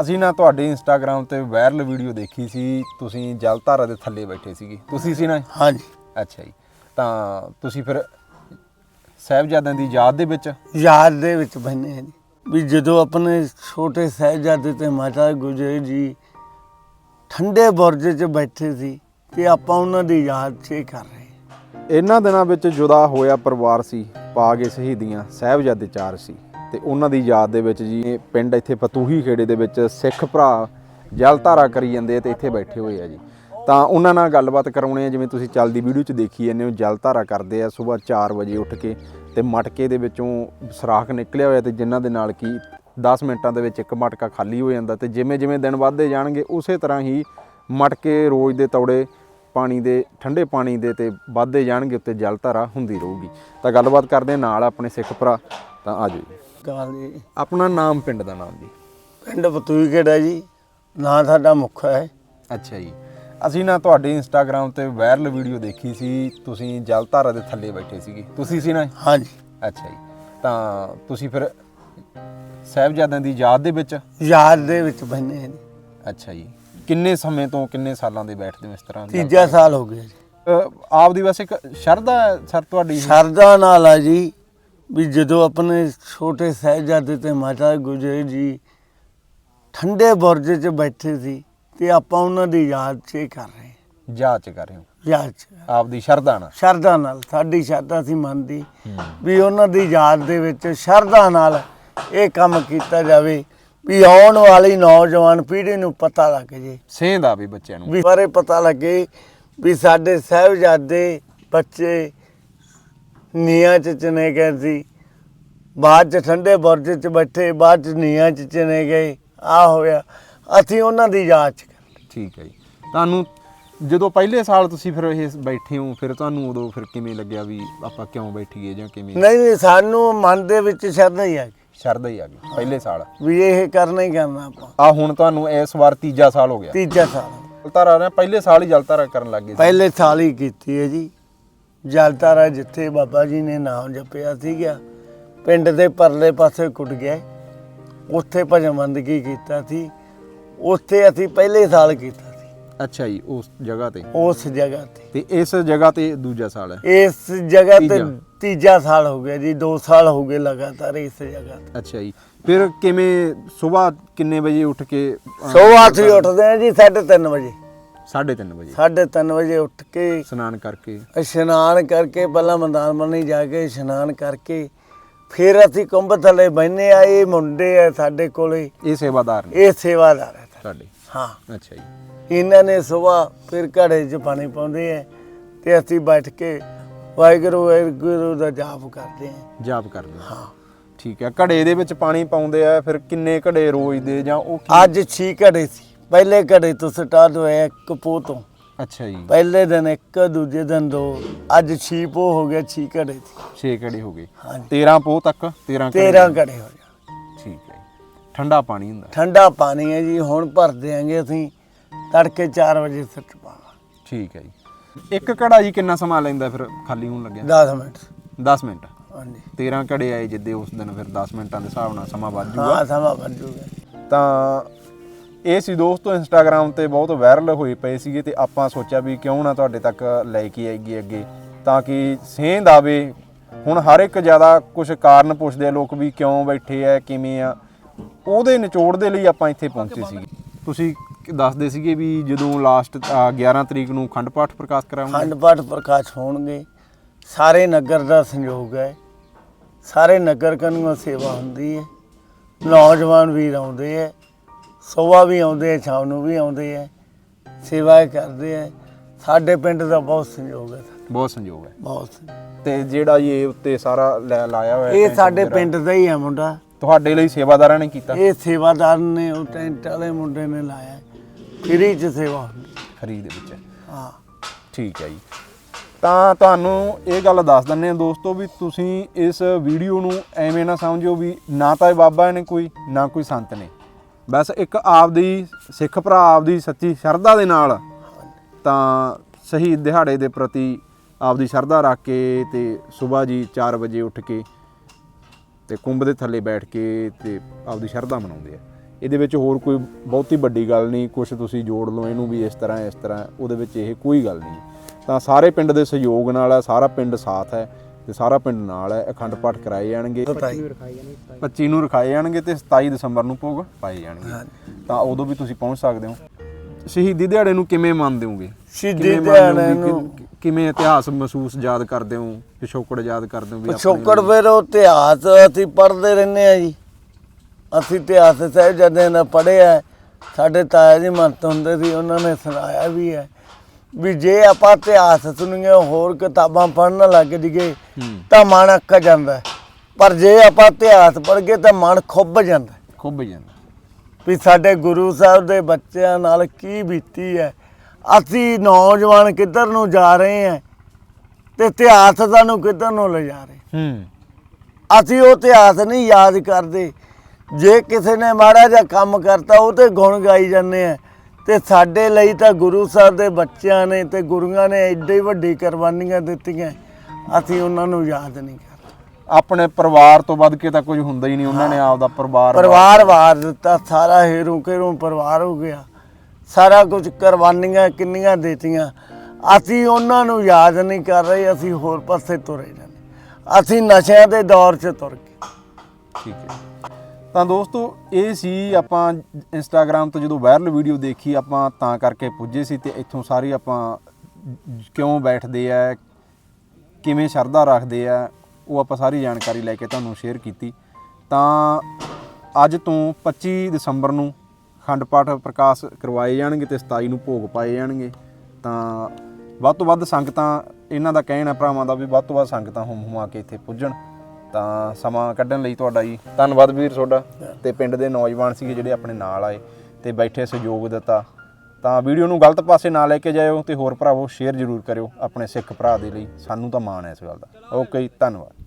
ਅਸੀਂ ਨਾ ਤੁਹਾਡੇ ਇੰਸਟਾਗ੍ਰam ਤੇ ਵਾਇਰਲ ਵੀਡੀਓ ਦੇਖੀ ਸੀ ਤੁਸੀਂ ਜਲ ਧਾਰਾ ਦੇ ਥੱਲੇ ਬੈਠੇ ਸੀਗੇ। ਤੁਸੀਂ ਸੀ ਨਾ ਹਾਂਜੀ। ਅੱਛਾ ਜੀ। ਤਾਂ ਤੁਸੀਂ ਫਿਰ ਸਾਹਿਬਜ਼ਾਦਿਆਂ ਦੀ ਯਾਦ ਦੇ ਵਿੱਚ? ਯਾਦ ਦੇ ਵਿੱਚ ਹਾਂ ਜੀ। ਵੀ ਜਦੋਂ ਆਪਣੇ ਛੋਟੇ ਸਾਹਿਬਜ਼ਾਦੇ ਤੇ ਮਾਤਾ ਗੁਜਰੇ ਜੀ ਠੰਡੇ ਬੁਰਜ 'ਚ ਬੈਠੇ ਸੀ ਤੇ ਆਪਾਂ ਉਹਨਾਂ ਦੀ ਯਾਦ 'ਚ ਇਹ ਕਰ ਰਹੇ। ਇਹਨਾਂ ਦਿਨਾਂ ਵਿੱਚ ਜੁਦਾ ਹੋਇਆ ਪਰਿਵਾਰ ਸੀ ਪਾ ਗਏ ਸ਼ਹੀਦੀਆਂ ਸਾਹਿਬਜ਼ਾਦੇ ਚਾਰ ਸੀ। ਤੇ ਉਹਨਾਂ ਦੀ ਯਾਦ ਦੇ ਵਿੱਚ ਜੀ ਪਿੰਡ ਇੱਥੇ ਪਤੂਹੀ ਖੇੜੇ ਦੇ ਵਿੱਚ ਸਿੱਖ ਭਰਾ ਜਲ ਧਾਰਾ ਕਰੀ ਜਾਂਦੇ ਆ ਤੇ ਇੱਥੇ ਬੈਠੇ ਹੋਏ ਆ ਜੀ। ਤਾਂ ਉਹਨਾਂ ਨਾਲ ਗੱਲਬਾਤ ਕਰਾਉਣੇ ਆ, ਜਿਵੇਂ ਤੁਸੀਂ ਚੱਲਦੀ ਵੀਡੀਓ 'ਚ ਦੇਖੀ ਜਾਂਦੇ ਹੋ ਜਲ ਧਾਰਾ ਕਰਦੇ ਆ ਸਵੇਰ 4 ਵਜੇ ਉੱਠ ਕੇ ਤੇ ਮਟਕੇ ਦੇ ਵਿੱਚੋਂ ਸਰਾਖ ਨਿਕਲਿਆ ਹੋਇਆ ਤੇ ਜਿਨ੍ਹਾਂ ਦੇ ਨਾਲ ਕੀ 10 ਮਿੰਟਾਂ ਦੇ ਵਿੱਚ ਇੱਕ ਮਟਕਾ ਖਾਲੀ ਹੋ ਜਾਂਦਾ ਤੇ ਜਿਵੇਂ ਜਿਵੇਂ ਦਿਨ ਵੱਧਦੇ ਜਾਣਗੇ, ਉਸੇ ਤਰ੍ਹਾਂ ਹੀ ਮਟਕੇ ਰੋਜ਼ ਦੇ ਤੌੜੇ ਪਾਣੀ ਦੇ, ਠੰਡੇ ਪਾਣੀ ਦੇ ਤੇ ਵੱਧਦੇ ਜਾਣਗੇ, ਉੱਤੇ ਜਲ ਧਾਰਾ ਹੁੰਦੀ ਰਹੂਗੀ। ਤਾਂ ਗੱਲਬਾਤ ਕਰਦੇ ਨਾਲ ਆਪਣੇ ਸਿੱਖ ਭਰਾ। ਤਾਂ ਆ ਜਾਓ ਜੀ। ਕਾਲ ਜੀ। ਆਪਣਾ ਨਾਮ ਪਿੰਡ ਦਾ ਨਾਮ ਜੀ। ਪਿੰਡ ਬਤੂਈ ਖੇੜਾ ਜੀ। ਨਾਂ ਸਾਡਾ ਮੁੱਖ ਹੈ। ਅੱਛਾ ਜੀ। ਅਸੀਂ ਨਾ ਤੁਹਾਡੇ ਇੰਸਟਾਗ੍ਰam ਤੇ ਵਾਇਰਲ ਵੀਡੀਓ ਦੇਖੀ ਸੀ। ਤੁਸੀਂ ਜਲ ਧਾਰਾ ਦੇ ਥੱਲੇ ਬੈਠੇ ਸੀਗੇ। ਤੁਸੀਂ ਸੀ ਨਾ ਹਾਂਜੀ ਅੱਛਾ ਜੀ। ਤਾਂ ਤੁਸੀਂ ਫਿਰ ਸਾਹਿਬਜ਼ਾਦਿਆਂ ਦੀ ਯਾਦ ਦੇ ਵਿੱਚ? ਯਾਦ ਦੇ ਵਿੱਚ ਜੀ। ਅੱਛਾ ਜੀ। ਕਿੰਨੇ ਸਮੇਂ ਤੋਂ ਕਿੰਨੇ ਸਾਲਾਂ ਦੇ ਬੈਠਦੇ ਹੋ ਇਸ ਤਰ੍ਹਾਂ ਤੀਜਾ ਸਾਲ ਹੋ ਗਿਆ ਜੀ। ਆਪ ਦੀ ਵੈਸੇ ਇੱਕ ਸ਼ਰਧਾ ਸਰ ਤੁਹਾਡੀ? ਸ਼ਰਧਾ ਨਾਲ ਆ ਜੀ। ਵੀ ਜਦੋਂ ਆਪਣੇ ਛੋਟੇ ਸਾਹਿਬਜ਼ਾਦੇ ਤੇ ਮਾਤਾ ਗੁਜਰੇ ਜੀ ਠੰਡੇ ਬੁਰਜ 'ਚ ਬੈਠੇ ਸੀ ਤੇ ਆਪਾਂ ਉਹਨਾਂ ਦੀ ਯਾਦ 'ਚ ਇਹ ਕਰ ਰਹੇ ਹਾਂ। ਜਾਂਚ ਕਰ ਰਹੇ ਹੋ? ਯਾਦ 'ਚ। ਆਪ ਦੀ ਸ਼ਰਧਾ ਨਾਲ? ਸ਼ਰਧਾ ਨਾਲ ਸਾਡੀ ਸ਼ਰਧਾ ਸੀ ਮੰਨਦੀ ਵੀ ਉਹਨਾਂ ਦੀ ਯਾਦ ਦੇ ਵਿੱਚ ਸ਼ਰਧਾ ਨਾਲ ਇਹ ਕੰਮ ਕੀਤਾ ਜਾਵੇ ਵੀ ਆਉਣ ਵਾਲੀ ਨੌਜਵਾਨ ਪੀੜ੍ਹੀ ਨੂੰ ਪਤਾ ਲੱਗ ਜੇ। ਸੇਂਧ ਆਵੇ ਬੱਚਿਆਂ ਨੂੰ। ਵੀ ਬਾਰੇ ਪਤਾ ਲੱਗੇ ਵੀ ਸਾਡੇ ਸਾਹਿਬਜ਼ਾਦੇ ਬੱਚੇ ਨੀਆਂ ਚ ਚਨੇ ਗਏ ਸੀ। ਬਾਅਦ ਚ ਠੰਡੇ ਬੁਰਜ ਚ ਬੈਠੇ ਬਾਅਦ ਚ ਨੀਆਂ ਚ ਚਨੇ ਗਏ। ਆ ਹੋਇਆ ਅਸੀਂ ਉਹਨਾਂ ਦੀ ਯਾਦ ਚ ਠੀਕ ਹੈ ਜੀ। ਤੁਹਾਨੂੰ ਜਦੋਂ ਪਹਿਲੇ ਸਾਲ ਤੁਸੀਂ ਫਿਰ ਇਹ ਬੈਠੇ ਹੋ ਫਿਰ ਤੁਹਾਨੂੰ ਉਦੋਂ ਫਿਰ ਕਿਵੇਂ ਲੱਗਿਆ ਵੀ ਆਪਾਂ ਕਿਉਂ ਬੈਠੀਏ ਜਾਂ ਕਿਵੇਂ? ਨਹੀਂ ਨਹੀਂ ਸਾਨੂੰ ਮਨ ਦੇ ਵਿੱਚ ਸ਼ਰਧਾ ਹੀ ਆ ਗਈ। ਸ਼ਰਧਾ ਹੀ ਆ ਗਈ ਪਹਿਲੇ ਸਾਲ। ਵੀ ਇਹ ਕਰਨਾ ਹੀ ਕਰਨਾ ਆਪਾਂ। ਆ ਹੁਣ ਤੁਹਾਨੂੰ ਇਸ ਵਾਰ ਤੀਜਾ ਸਾਲ ਹੋ ਗਿਆ। ਤੀਜਾ ਸਾਲ। ਜਲਤਾਰਾ ਨੇ ਪਹਿਲੇ ਸਾਲ ਹੀ ਜਲਤਾਰਾ ਕਰਨ ਲੱਗੇ ਪਹਿਲੇ ਸਾਲ ਹੀ ਕੀਤੀ ਹੈ ਜੀ। ਜਲਤਾਰਾ ਜਿੱਥੇ ਬਾਬਾ ਜੀ ਨੇ ਨਾਮ ਜਪਿਆ ਸੀਗਾ ਪਿੰਡ ਦੇ ਪਰਲੇ ਪਾਸੇ ਕੁੱਟ ਗਿਆ। ਉੱਥੇ ਭਜਨ ਬੰਦਗੀ ਕੀਤਾ ਸੀ। ਉੱਥੇ ਅਸੀਂ ਪਹਿਲੇ ਸਾਲ ਕੀਤਾ ਸੀ। ਅੱਛਾ ਜੀ ਉਸ ਜਗ੍ਹਾ ਤੇ? ਉਸ ਜਗ੍ਹਾ ਤੇ। ਤੇ ਇਸ ਜਗ੍ਹਾ ਤੇ ਦੂਜਾ ਸਾਲ ਹੈ? ਇਸ ਜਗ੍ਹਾ ਤੇ ਤੀਜਾ। ਤੀਜਾ ਸਾਲ ਹੋ ਗਿਆ ਜੀ 2 ਸਾਲ ਹੋ ਗਏ ਲਗਾਤਾਰ ਇਸ ਜਗ੍ਹਾ ਤੇ। ਅੱਛਾ ਜੀ। ਫਿਰ ਕਿਵੇਂ ਸਵੇਰ ਕਿੰਨੇ ਵਜੇ ਉੱਠ ਕੇ ਅਹ, ਸਵੇਰ ਅਸੀਂ ਉੱਠਦੇ ਹਾਂ ਜੀ 3:30 ਵਜੇ। ਸਾਢੇ ਤਿੰਨ ਵਜੇ। 3:30 ਵਜੇ ਉੱਠ ਕੇ ਇਸ਼ਨਾਨ ਕਰਕੇ। ਇਸ਼ਨਾਨ ਕਰਕੇ ਪਹਿਲਾਂ ਮੰਦਾਨ ਮਨੀ ਜਾ ਕੇ ਇਸ਼ਨਾਨ ਕਰਕੇ ਫਿਰ ਅਸੀਂ ਕੁੰਭ ਥੱਲੇ ਬੈਨੇ ਆ ਇਹ ਮੁੰਡੇ ਆ ਸਾਡੇ ਕੋਲੇ। ਇਹ ਸੇਵਾਦਾਰ ਨੇ। ਇਹ ਸੇਵਾਦਾਰ ਹੈ ਸਾਡੇ। ਹਾਂ। ਅੱਛਾ ਜੀ। ਇਹਨਾਂ ਨੇ ਸਵੇਰ ਫਿਰ ਘੜੇ 'ਚ ਪਾਣੀ ਪਾਉਂਦੇ ਆ ਤੇ ਅਸੀਂ ਬੈਠ ਕੇ ਵਾਹਿਗੁਰੂ ਵਾਹਿਗੁਰੂ ਦਾ ਜਾਪ ਕਰਦੇ ਆ। ਜਾਪ ਕਰਦੇ ਹਾਂ। ਠੀਕ ਹੈ ਘੜੇ ਦੇ ਵਿੱਚ ਪਾਣੀ ਪਾਉਂਦੇ ਆ ਫਿਰ ਕਿੰਨੇ ਘੜੇ ਰੋਜ਼ ਦੇ ਜਾਂ ਉਹ ਅੱਜ 6 ਘੜੇ ਸੀ। ਪਹਿਲੇ ਘੜੇ ਤੋਂ ਸਟਾਰਟ ਹੋਇਆ ਇੱਕ ਪੋਹ ਤੋਂ। ਅੱਛਾ ਜੀ। ਪਹਿਲੇ ਦਿਨ ਇੱਕ ਦੂਜੇ ਦਿਨ ਦੋ। ਅੱਜ 6 ਪੋਹ ਹੋ ਗਿਆ 6 ਘੜੇ ਸੀ 6 ਘੜੇ ਹੋ ਗਏ। ਹਾਂਜੀ। 13 ਪੋਹ ਤੱਕ 13 ਘੜੇ 13 ਘੜੇ ਹੋ ਗਿਆ ਠੀਕ ਹੈ। ਠੰਡਾ ਪਾਣੀ ਹੁੰਦਾ। ਠੰਡਾ ਪਾਣੀ ਹੈ ਜੀ ਹੁਣ ਭਰ ਦਿਆਂਗੇ ਅਸੀਂ। ਤੜਕੇ 4 ਵਜੇ ਸੱਟ ਪਾਵਾਂ ਠੀਕ ਹੈ ਜੀ। ਇੱਕ ਘੜਾ ਜੀ ਕਿੰਨਾ ਸਮਾਂ ਲੈਂਦਾ ਫਿਰ ਖਾਲੀ ਹੋਣ ਲੱਗਿਆ? 10 ਮਿੰਟ। 10 ਮਿੰਟ। ਹਾਂਜੀ। 13 ਘੜੇ ਆਏ ਜਿੱਦੇ ਉਸ ਦਿਨ ਫਿਰ 10 ਮਿੰਟਾਂ ਦੇ ਹਿਸਾਬ ਨਾਲ ਸਮਾਂ ਵੱਧ ਜੂਗਾ। ਹਾਂ ਸਮਾਂ ਬਣ ਜੂਗਾ। ਤਾਂ ਇਹ ਸੀ ਦੋਸਤੋ ਇੰਸਟਾਗ੍ਰam ਤੇ ਬਹੁਤ ਵਾਇਰਲ ਹੋਏ ਪਏ ਸੀਗੇ ਤੇ ਆਪਾਂ ਸੋਚਿਆ ਵੀ ਕਿਉਂ ਨਾ ਤੁਹਾਡੇ ਤੱਕ ਲੈ ਕੇ ਆਈਏ ਅੱਗੇ ਤਾਂ ਕਿ ਸੇਂਧ ਆਵੇ। ਹੁਣ ਹਰ ਇੱਕ ਜ਼ਿਆਦਾ ਕੁਝ ਕਾਰਨ ਪੁੱਛਦੇ ਆ ਲੋਕ ਵੀ ਕਿਉਂ ਬੈਠੇ ਆ ਕਿਵੇਂ ਆ ਉਹਦੇ ਨਿਚੋੜ ਦੇ ਲਈ ਆਪਾਂ ਇੱਥੇ ਪਹੁੰਚੇ ਸੀਗੇ। ਤੁਸੀਂ ਦੱਸਦੇ ਸੀਗੇ ਵੀ ਜਦੋਂ ਲਾਸਟ 11 ਤਰੀਕ ਨੂੰ ਖੰਡ ਪਾਠ ਪ੍ਰਕਾਸ਼ ਕਰਾਉਂਗੇ ਖੰਡ ਪਾਠ ਪ੍ਰਕਾਸ਼ ਹੋਣਗੇ। ਸਾਰੇ ਨਗਰ ਦਾ ਸੰਯੋਗ ਹੈ। ਸਾਰੇ ਨਗਰ ਕਨੂ ਸੇਵਾ ਹੁੰਦੀ ਹੈ। ਨੌਜਵਾਨ ਵੀ ਆਉਂਦੇ ਹੈ। ਸਵੇਰ ਵੀ ਆਉਂਦੇ ਹੈ ਸ਼ਾਮ ਨੂੰ ਵੀ ਆਉਂਦੇ ਹੈ ਸੇਵਾ ਕਰਦੇ ਹੈ। ਸਾਡੇ ਪਿੰਡ ਦਾ ਬਹੁਤ ਸੰਯੋਗ ਹੈ। ਬਹੁਤ ਸੰਯੋਗ ਹੈ। ਬਹੁਤ। ਤੇ ਜਿਹੜਾ ਇਹ ਉੱਤੇ ਸਾਰਾ ਲੈ- ਲਾਇਆ ਹੋਇਆ ਇਹ ਟੈਂਟ ਸਾਡੇ ਵਗੈਰਾ, ਪਿੰਡ ਦਾ ਹੀ ਹੈ ਮੁੰਡਾ। ਤੁਹਾਡੇ ਲਈ ਸੇਵਾਦਾਰਾਂ ਨੇ ਕੀਤਾ? ਇਹ ਸੇਵਾਦਾਰ ਨੇ ਉਹ ਟੈਂਟ ਵਾਲੇ ਮੁੰਡੇ ਨੇ ਲਾਇਆ। ਫਰੀ ਚ ਸੇਵਾ ਹੁੰਦੀ। ਖਰੀਦ ਦੇ ਵਿੱਚ। ਹਾਂ। ਠੀਕ ਹੈ ਜੀ। ਤਾਂ ਤੁਹਾਨੂੰ ਇਹ ਗੱਲ ਦੱਸ ਦਿੰਨੇ ਆ ਦੋਸਤੋ ਵੀ ਤੁਸੀਂ ਇਸ ਵੀਡੀਓ ਨੂੰ ਐਵੇਂ ਨਾ ਸਮਝਿਓ ਵੀ ਨਾ ਤਾਂ ਇਹ ਬਾਬਾ ਨੇ ਕੋਈ ਨਾ ਕੋਈ ਸੰਤ ਨੇ। ਬਸ ਇੱਕ ਆਪਦੀ ਸਿੱਖ ਭਰਾ, ਆਪਦੀ ਸੱਚੀ ਸ਼ਰਧਾ ਦੇ ਨਾਲ ਤਾਂ ਸ਼ਹੀਦ ਦਿਹਾੜੇ ਦੇ ਪ੍ਰਤੀ ਆਪਦੀ ਸ਼ਰਧਾ ਰੱਖ ਕੇ ਤੇ ਸਵੇਰ ਜੀ 4 ਵਜੇ ਉੱਠ ਕੇ ਤੇ ਕੁੰਭ ਦੇ ਥੱਲੇ ਬੈਠ ਕੇ ਤੇ ਆਪਦੀ ਸ਼ਰਧਾ ਮਨਾਉਂਦੇ ਆ। ਇਹਦੇ ਵਿੱਚ ਹੋਰ ਕੋਈ ਬਹੁਤੀ ਵੱਡੀ ਗੱਲ ਨਹੀਂ ਕੁਝ ਤੁਸੀਂ ਜੋੜ ਲਓ, ਇਹਨੂੰ ਵੀ ਇਸ ਤਰ੍ਹਾਂ ਇਸ ਤਰ੍ਹਾਂ, ਉਹਦੇ ਵਿੱਚ ਇਹ ਕੋਈ ਗੱਲ ਨਹੀਂ। ਤਾਂ ਸਾਰੇ ਪਿੰਡ ਦੇ ਸਹਿਯੋਗ ਨਾਲ ਹੈ ਸਾਰਾ ਪਿੰਡ ਸਾਥ ਹੈ। ਤੇ ਸਾਰਾ ਪਿੰਡ ਨਾਲ ਹੈ ਅਖੰਡ ਪਾਠ ਕਰਾਏ ਜਾਣਗੇ। 25 ਨੂੰ ਰਖਾਏ ਜਾਣਗੇ ਤੇ 27 ਦਸੰਬਰ ਨੂੰ ਭੋਗ ਪਾਏ ਜਾਣਗੇ। ਤਾਂ ਉਦੋਂ ਵੀ ਤੁਸੀਂ ਪਹੁੰਚ ਸਕਦੇ ਹੋ। ਸ਼ਹੀਦੀ ਦਿਹਾੜੇ ਨੂੰ ਕਿਵੇਂ ਮੰਨਦੇ ਹੋਗੇ? ਸ਼ਹੀਦੀ ਦਿਹਾੜੇ ਨੂੰ ਕਿਵੇਂ ਇਤਿਹਾਸ ਮਹਿਸੂਸ ਯਾਦ ਕਰਦੇ ਹੋ? ਪਿਛੋਕੜ ਯਾਦ ਕਰਦੇ ਹੋ ਵੀ ਆਪਣੇ ਪਿਛੋਕੜ ਫਿਰ ਉਹ ਇਤਿਹਾਸ ਅਸੀਂ ਪੜ੍ਹਦੇ ਰਹਿੰਦੇ ਆ ਜੀ। ਅਸੀਂ ਇਤਿਹਾਸ ਸਾਹਿਬ ਜਦੇ ਨੇ ਪੜ੍ਹਿਆ ਸਾਡੇ ਤਾਇਆ ਜੀ ਮੰਤ ਹੁੰਦੇ ਸੀ ਉਹਨਾਂ ਨੇ ਸੁਣਾਇਆ ਵੀ ਹੈ। ਵੀ ਜੇ ਆਪਾਂ ਇਤਿਹਾਸ ਸੁਣੀਏ ਹੋਰ ਕਿਤਾਬਾਂ ਪੜ੍ਹਨ ਲੱਗ ਜੀਏ ਤਾਂ ਮਨ ਅੱਕ ਜਾਂਦਾ। ਪਰ ਜੇ ਆਪਾਂ ਇਤਿਹਾਸ ਪੜ੍ਹਗੇ ਤਾਂ ਮਨ ਖੁੱਭ ਜਾਂਦਾ। ਖੁੱਬ ਜਾਂਦਾ ਵੀ ਸਾਡੇ ਗੁਰੂ ਸਾਹਿਬ ਦੇ ਬੱਚਿਆਂ ਨਾਲ ਕੀ ਬੀਤੀ ਹੈ। ਅਸੀਂ ਨੌਜਵਾਨ ਕਿੱਧਰ ਨੂੰ ਜਾ ਰਹੇ ਹਾਂ ਤੇ ਇਤਿਹਾਸ ਸਾਨੂੰ ਕਿੱਧਰ ਨੂੰ ਲੈ ਜਾ ਰਹੇ। ਹੂੰ। ਅਸੀਂ ਉਹ ਇਤਿਹਾਸ ਨਹੀਂ ਯਾਦ ਕਰਦੇ। ਜੇ ਕਿਸੇ ਨੇ ਮਾੜਾ ਜਿਹਾ ਕੰਮ ਕਰਤਾ ਉਹ ਤੇ ਗੁਣ ਗਾਈ ਜਾਂਦੇ ਆ। ਤੇ ਸਾਡੇ ਲਈ ਤਾਂ ਗੁਰੂ ਸਾਹਿਬ ਦੇ ਬੱਚਿਆਂ ਨੇ ਤੇ ਗੁਰੂਆਂ ਨੇ ਐਡੀ ਵੱਡੀ ਕੁਰਬਾਨੀਆਂ ਦਿੱਤੀਆਂ। ਅਸੀਂ ਉਹਨਾਂ ਨੂੰ ਯਾਦ ਨਹੀਂ ਕਰਦੇ। ਆਪਣੇ ਪਰਿਵਾਰ ਤੋਂ ਵੱਧ ਕੇ ਤਾਂ ਕੁਝ ਹੁੰਦਾ ਹੀ ਨਹੀਂ। ਉਹਨਾਂ ਨੇ ਆਪਦਾ ਪਰਿਵਾਰ ਪਰਿਵਾਰ ਵਾਰ ਦਿੱਤਾ। ਸਾਰਾ ਹੀਰੂ ਕੇਰੂ ਪਰਿਵਾਰ ਹੋ ਗਿਆ। ਸਾਰਾ ਕੁਝ ਕੁਰਬਾਨੀਆਂ ਕਿੰਨੀਆਂ ਦਿੱਤੀਆਂ। ਅਸੀਂ ਉਹਨਾਂ ਨੂੰ ਯਾਦ ਨਹੀਂ ਕਰ ਰਹੇ। ਅਸੀਂ ਹੋਰ ਪਾਸੇ ਤੁਰੇ ਜਾਂਦੇ। ਅਸੀਂ ਨਸ਼ਿਆਂ ਦੇ ਦੌਰ 'ਚ ਤੁਰ ਗਏ। ਠੀਕ ਹੈ। ਤਾਂ ਦੋਸਤੋ, ਇਹ ਸੀ ਆਪਾਂ ਇੰਸਟਾਗ੍ਰam ਤੋਂ ਜਦੋਂ ਵਾਇਰਲ ਵੀਡੀਓ ਦੇਖੀ, ਆਪਾਂ ਤਾਂ ਕਰਕੇ ਪੁੱਜੇ ਸੀ ਤੇ ਇੱਥੋਂ ਸਾਰੀ ਆਪਾਂ ਕਿਉਂ ਬੈਠਦੇ ਆ, ਕਿਵੇਂ ਸ਼ਰਧਾ ਰੱਖਦੇ ਆ, ਉਹ ਆਪਾਂ ਸਾਰੀ ਜਾਣਕਾਰੀ ਲੈ ਕੇ ਤੁਹਾਨੂੰ ਸ਼ੇਅਰ ਕੀਤੀ। ਤਾਂ ਅੱਜ ਤੋਂ 25 ਦਸੰਬਰ ਨੂੰ ਖੰਡ ਪਾਠ ਪ੍ਰਕਾਸ਼ ਕਰਵਾਏ ਜਾਣਗੇ ਤੇ 27 ਨੂੰ ਭੋਗ ਪਾਏ ਜਾਣਗੇ। ਤਾਂ ਵੱਧ ਤੋਂ ਵੱਧ ਸੰਗਤਾਂ, ਇਹਨਾਂ ਦਾ ਕਹਿਣਾ ਭਰਾਵਾਂ ਦਾ ਵੀ ਵੱਧ ਤੋਂ ਵੱਧ ਸੰਗਤਾਂ ਹੁਮ ਹੁਮਾ ਕੇ ਇੱਥੇ ਪੁੱਜਣ। ਤਾਂ ਸਮਾਂ ਕੱਢਣ ਲਈ ਤੁਹਾਡਾ ਜੀ ਧੰਨਵਾਦ ਵੀਰ ਤੁਹਾਡਾ ਤੇ ਪਿੰਡ ਦੇ ਨੌਜਵਾਨ ਸੀਗੇ ਜਿਹੜੇ ਆਪਣੇ ਨਾਲ ਆਏ ਤੇ ਬੈਠੇ ਸਹਿਯੋਗ ਦਿੱਤਾ। ਤਾਂ ਵੀਡੀਓ ਨੂੰ ਗਲਤ ਪਾਸੇ ਨਾ ਲੈ ਕੇ ਜਾਇਓ ਤੇ ਹੋਰ ਭਰਾਵੋ ਸ਼ੇਅਰ ਜ਼ਰੂਰ ਕਰਿਓ ਆਪਣੇ ਸਿੱਖ ਭਰਾ ਦੇ ਲਈ। ਸਾਨੂੰ ਤਾਂ ਮਾਣ ਹੈ ਇਸ ਗੱਲ ਦਾ। ਓਕੇ ਜੀ ਧੰਨਵਾਦ।